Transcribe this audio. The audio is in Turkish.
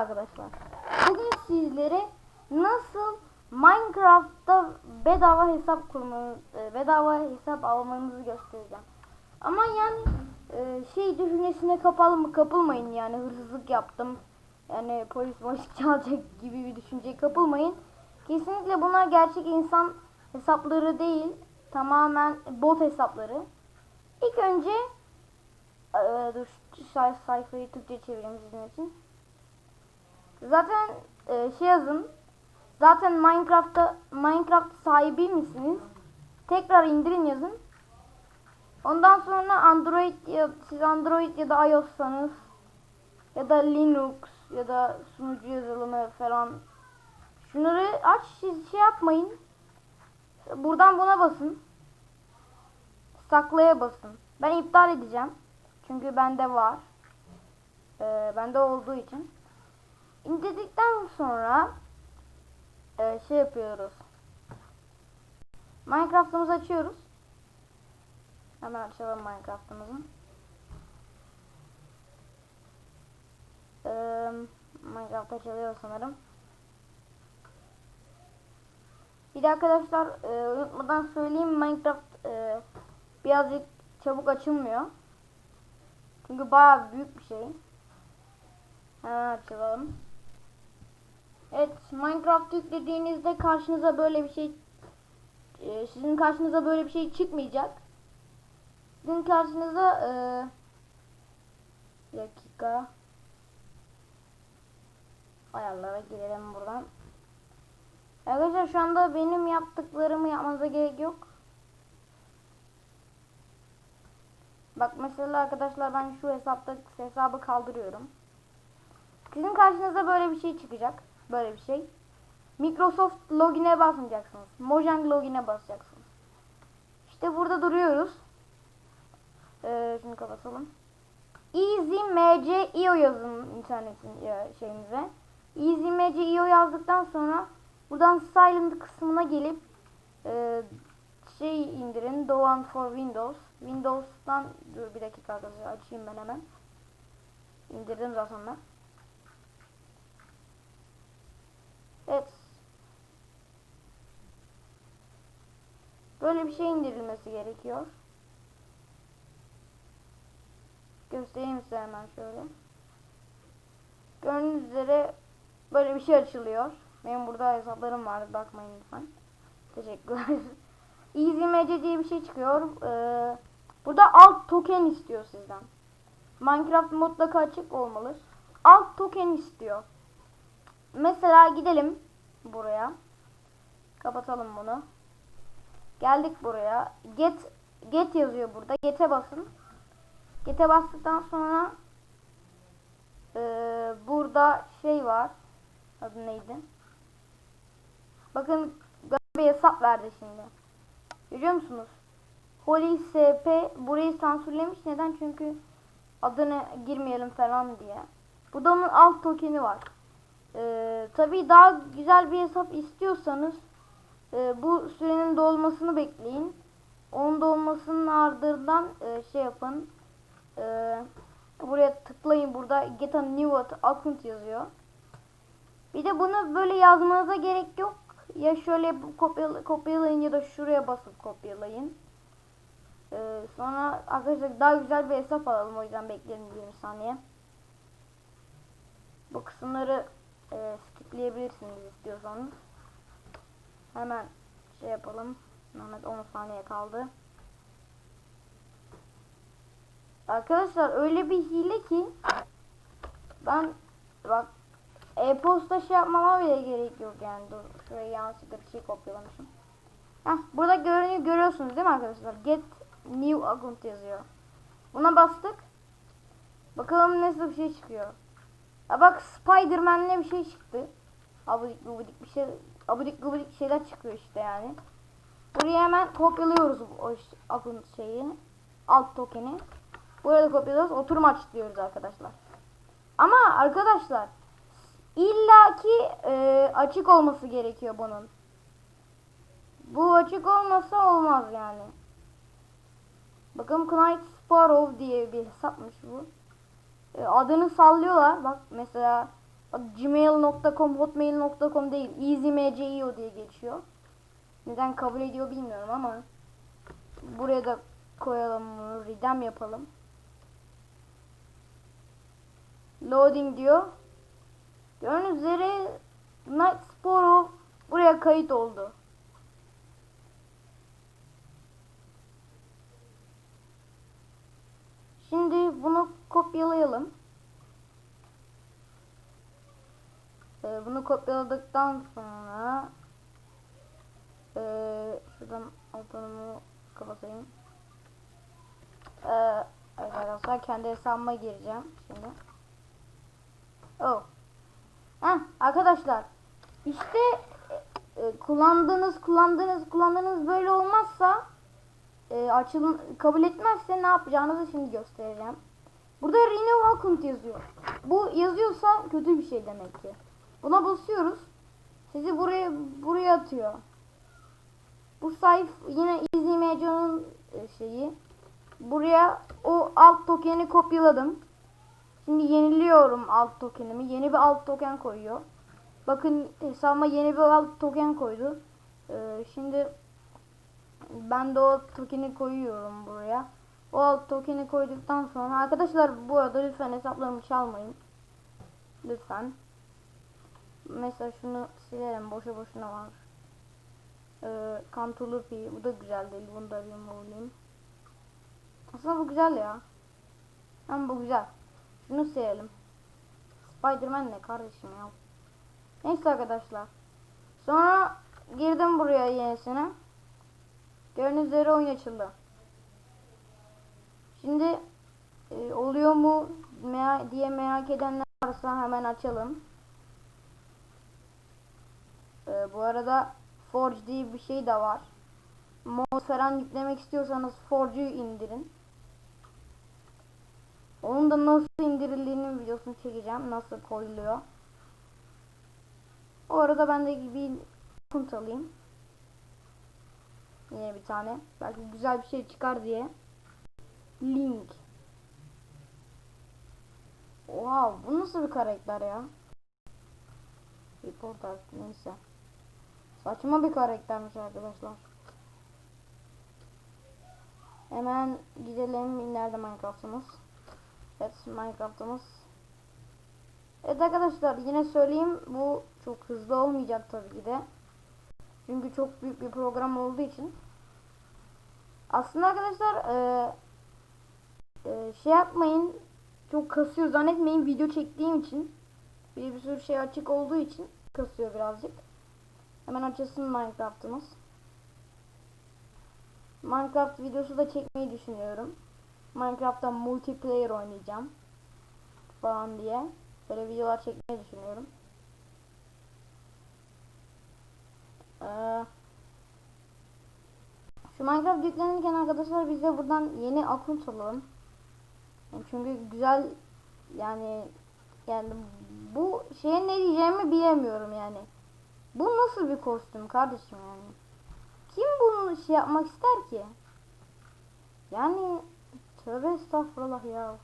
arkadaşlar. Bugün sizlere nasıl Minecraft'ta bedava hesap kurmanız, e, bedava hesap almanızı göstereceğim. Ama yani e, şey düşüncesine kapalı mı kapılmayın yani hırsızlık yaptım. Yani polis polis çalacak gibi bir düşünceye kapılmayın. Kesinlikle bunlar gerçek insan hesapları değil. Tamamen bot hesapları. İlk önce ee, dur sayfayı Türkçe çevireyim sizin için. Zaten e, şey yazın. Zaten Minecraft'ta Minecraft sahibi misiniz? Tekrar indirin yazın. Ondan sonra Android ya siz Android ya da iOS'sanız ya da Linux ya da sunucu yazılımı falan şunları aç siz şey yapmayın. Buradan buna basın. Saklaya basın. Ben iptal edeceğim. Çünkü bende var. Ee, bende olduğu için. İndirdikten sonra e, şey yapıyoruz. Minecraft'ımızı açıyoruz. Hemen açalım Minecraft'ımızı. Ee, Minecraft açılıyor sanırım. Bir de arkadaşlar e, unutmadan söyleyeyim Minecraft e, birazcık çabuk açılmıyor. Çünkü bayağı büyük bir şey. Hemen açalım. Evet Minecraft yüklediğinizde karşınıza böyle bir şey e, sizin karşınıza böyle bir şey çıkmayacak. Sizin karşınıza e, dakika ayarlara girelim buradan. Arkadaşlar şu anda benim yaptıklarımı yapmanıza gerek yok. Bak mesela arkadaşlar ben şu hesapta hesabı kaldırıyorum. Sizin karşınıza böyle bir şey çıkacak. Böyle bir şey. Microsoft login'e basmayacaksınız. Mojang login'e basacaksınız. İşte burada duruyoruz. Ee, şunu kapatalım. Easy MC IO yazın internetin ya, şeyinize. Easy MC IO yazdıktan sonra buradan silent kısmına gelip e, şey indirin. Doğan for Windows. Windows'tan dur bir dakika arkadaşlar açayım ben hemen. İndirdim zaten ben. Evet. Böyle bir şey indirilmesi gerekiyor. Göstereyim size hemen şöyle. Gördüğünüz üzere böyle bir şey açılıyor. Benim burada hesaplarım var. Bakmayın lütfen. Teşekkürler. EasyMC diye bir şey çıkıyor. Ee, burada alt token istiyor sizden. Minecraft mutlaka açık olmalı. Alt token istiyor. Mesela gidelim buraya. Kapatalım bunu. Geldik buraya. Get get yazıyor burada. Get'e basın. Get'e bastıktan sonra e, burada şey var. Adı neydi? Bakın bir hesap verdi şimdi. Görüyor musunuz? Holy SP burayı sansürlemiş. Neden? Çünkü adını girmeyelim falan diye. Burada onun alt tokeni var. Ee, tabii daha güzel bir hesap istiyorsanız e, bu sürenin dolmasını bekleyin. Onun dolmasının ardından e, şey yapın. E, buraya tıklayın. Burada get a new account yazıyor. Bir de bunu böyle yazmanıza gerek yok. Ya şöyle kopyala, kopyalayın ya da şuraya basıp kopyalayın. Ee, sonra arkadaşlar daha güzel bir hesap alalım. O yüzden bekleyelim 20 saniye. Bu kısımları e, skipleyebilirsiniz istiyorsanız. Hemen şey yapalım. Mehmet 10 saniye kaldı. Arkadaşlar öyle bir hile ki ben bak e-posta şey yapmama bile gerek yok yani. Dur şuraya yanlışlıkla bir şey kopyalamışım. Heh, burada görünüyor görüyorsunuz değil mi arkadaşlar? Get new account yazıyor. Buna bastık. Bakalım nasıl bir şey çıkıyor. Ha bak Spiderman'le bir şey çıktı. Abudik gubudik bir şey abudik gubudik şeyler çıkıyor işte yani. Buraya hemen kopyalıyoruz o account şeyini. Alt tokeni. Burada kopyalıyoruz. Oturum aç diyoruz arkadaşlar. Ama arkadaşlar illaki e, açık olması gerekiyor bunun. Bu açık olmasa olmaz yani. Bakın Knight Sparrow diye bir hesapmış bu. E, adını sallıyorlar. Bak mesela gmail.com hotmail.com değil easymcio diye geçiyor. Neden kabul ediyor bilmiyorum ama buraya da koyalım bunu, redeem yapalım. Loading diyor. Gördüğünüz üzere Night Sporo buraya kayıt oldu. Şimdi bunu kopyalayalım. Ee, bunu kopyaladıktan sonra ee, şuradan altını kapatayım. Ee, arkadaşlar kendi hesabıma gireceğim şimdi. Oh. Heh, arkadaşlar işte e, e, kullandığınız kullandığınız kullandığınız böyle olmazsa e, açılım kabul etmezse ne yapacağınızı şimdi göstereceğim. Burada renew account yazıyor. Bu yazıyorsa kötü bir şey demek ki. Buna basıyoruz. Sizi buraya buraya atıyor. Bu sayf yine Medio'nun e, şeyi. Buraya o alt tokeni kopyaladım. Şimdi yeniliyorum alt tokenimi. Yeni bir alt token koyuyor. Bakın hesabıma yeni bir alt token koydu. Ee, şimdi ben de o tokeni koyuyorum buraya. O alt tokeni koyduktan sonra arkadaşlar bu arada lütfen hesaplarımı çalmayın. Lütfen. Mesela şunu silerim boşa boşuna var. Ee, Cantulupi bu da güzel değil. Bunu da remove'layım. Aslında bu güzel ya. Hem bu güzel. Şunu silelim. Spiderman ne kardeşim ya. Neyse arkadaşlar. Sonra girdim buraya yenisine. Gördüğünüz üzere oyun açıldı. Şimdi e, oluyor mu merak, diye merak edenler varsa hemen açalım. E, bu arada Forge diye bir şey de var. Mod falan yüklemek istiyorsanız Forge'u indirin. Onun da nasıl indirildiğinin videosunu çekeceğim. Nasıl koyuluyor. O arada ben de bir punt alayım. Yine bir tane. Belki güzel bir şey çıkar diye. Link. Wow, bu nasıl bir karakter ya? Report art neyse. Saçma bir karaktermiş arkadaşlar. Hemen gidelim. Nerede Minecraft'ımız? Evet Minecraft'ımız. Evet arkadaşlar yine söyleyeyim bu çok hızlı olmayacak tabii ki de. Çünkü çok büyük bir program olduğu için. Aslında arkadaşlar e, e, şey yapmayın çok kasıyor zannetmeyin video çektiğim için bir, bir sürü şey açık olduğu için kasıyor birazcık. Hemen açılsın Minecraft'ımız. Minecraft videosu da çekmeyi düşünüyorum. Minecraft'ta multiplayer oynayacağım falan diye böyle videolar çekmeyi düşünüyorum. Ee, şu Minecraft yüklenirken arkadaşlar biz de buradan yeni account alalım. Çünkü güzel yani yani bu şeye ne diyeceğimi bilemiyorum yani. Bu nasıl bir kostüm kardeşim yani? Kim bunu şey yapmak ister ki? Yani tövbe estağfurullah ya.